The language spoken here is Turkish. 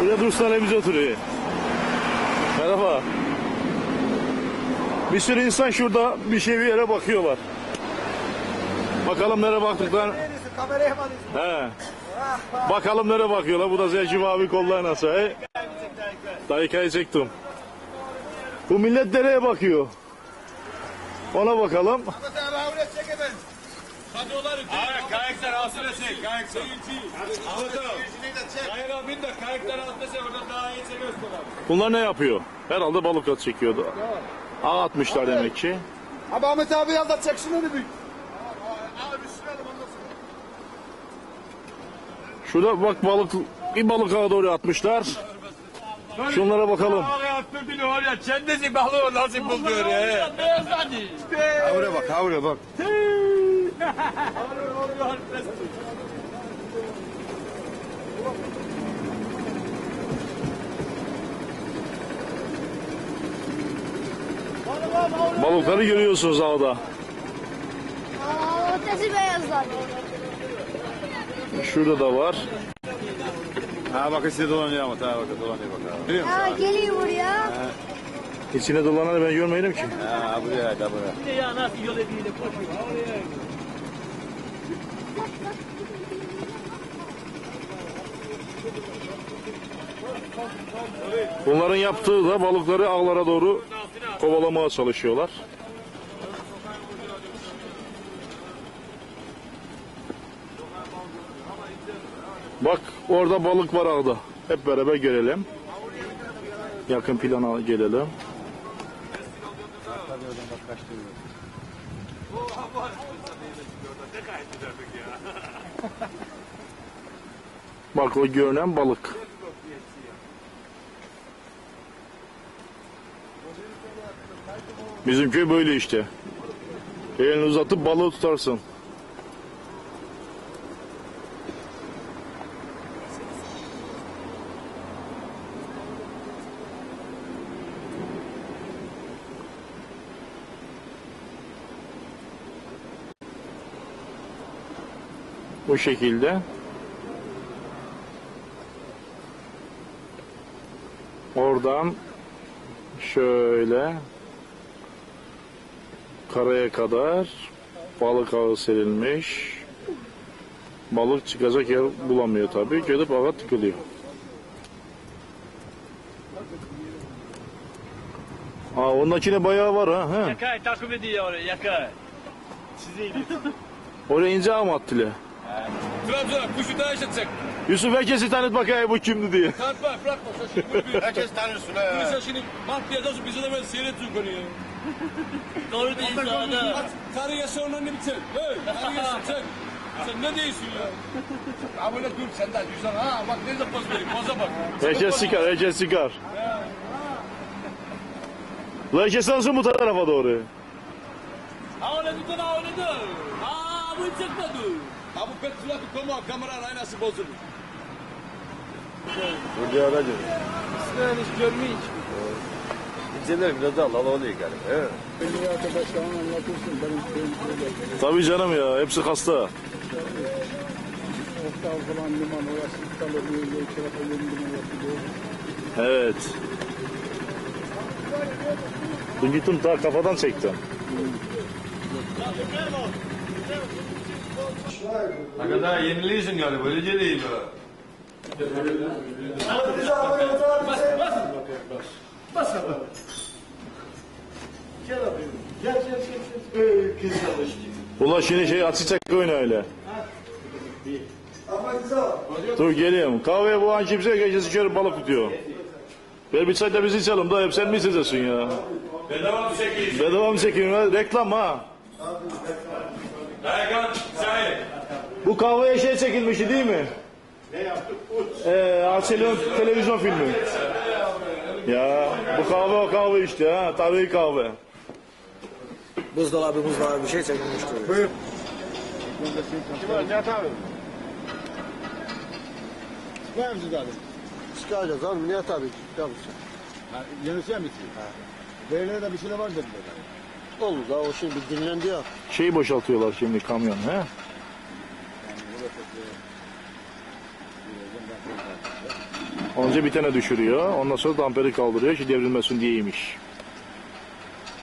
Burada Ruslan biz oturuyor. Merhaba. Bir sürü insan şurada bir şey bir yere bakıyorlar. Bakalım nereye baktıklar. Kameraya mı alıyorsun? He. Bakalım nereye bakıyorlar. Bu da Zelcim abi kollar nasıl? He? Dayıkayı çektim. Bu millet nereye bakıyor? Ona bakalım. Kayıklar altına çek, kayıklar. Ahmet abi. Bin de kayıklar altına çek, oradan daha iyi çekiyorsun abi. Bunlar ne yapıyor? Herhalde balık at çekiyordu. Ağ atmışlar demek ki. Abi Ahmet abi al da çek şunu bir. Şurada bak balık bir balık ağa doğru atmışlar. Şunlara bakalım. Attın beni var ya, kendisi balığı nasıl buldu ya? Havre bak havre bak. Balıkları görüyorsunuz ağda. Aa, ötesi beyazlar. Şurada da var. Ha bak işte dolanıyor ama. Ha bak dolanıyor bak. ha. Biliyor musun? Aa, geliyor buraya. İçine dolananı ben görmedim ki. Ha buraya da buraya. Bunların yaptığı da balıkları ağlara doğru kovalamaya çalışıyorlar. Bak orada balık var ağda. Hep beraber görelim. Yakın plana gelelim. Bak o görünen balık. Bizim köy böyle işte. Elini uzatıp balığı tutarsın. Bu şekilde. Oradan şöyle karaya kadar balık ağı serilmiş. Balık çıkacak yer bulamıyor tabii. Gelip ağa tıkılıyor. Aa ondakine bayağı var ha. He. Yakay takip ediyor oraya, yakay. Oraya ince ağ mı attılar? Trabzon'a kuşu daha işletecek. Yusuf herkesi tanıt bakayım bu kimdi diye. Tartma, bırakma. Herkes tanıyorsun ha. Sen şimdi bak diyeceksin, bize de böyle seyretsin konuyu. Doğru değil sana. Karıya sonra ne bitsin? Hey, karıya sen. Sen ne diyorsun ya? Böyle dur sen de yüzden ha bak ne de poz vereyim poza bak. Herkes sıkar, herkes sıkar. La herkes alsın bu tarafa doğru. Ha öyle de. Ha bu çıkmadı. Ha bu pek kulak koma kamera aynası bozuldu. Burada aracı. Ben hiç görmeyi hiç. İnceler biraz daha lala oluyor galiba. Evet. Beni arkadaşlarına anlatırsın. Benim köyüm böyle. Tabii canım ya, hepsi hasta. Orta falan liman orası iptal oluyor. Yol tarafa yeni liman yapılıyor. Evet. Dün gittim ta kafadan çektim. Ne kadar yeniliyorsun galiba. Öyle geleyim ha. Ula şimdi şey atacak oyna öyle. Dur geleyim. Kahveye bu an kimse gecesi körü balık tutuyor. Ver bir çay da biz içelim da hep sen mi içeceksin ya? Bedava bir şey Bedava mı çekeyim? Reklam ha. Dayakan çay. Bu kahveye şey çekilmişti değil mi? Ne yaptık? Ee, Arselon televizyon filmi. Ya bu kahve o kahve işte ha. Tarihi kahve. Buzdolabı buzdolabı bir şey çekilmiştir. Buyur. Kim var Nihat abi? Çıkar mısınız abi? Çıkacağız abi Nihat abi. Çıkacağız. Ha, yenisi mi bitiyor? Ha. Değerlere de bir şeyler var dediler. oldu da o şimdi dinlendi ya. Şeyi boşaltıyorlar şimdi kamyon he? Önce bir tane düşürüyor. Ondan sonra damperi kaldırıyor ki devrilmesin diyeymiş.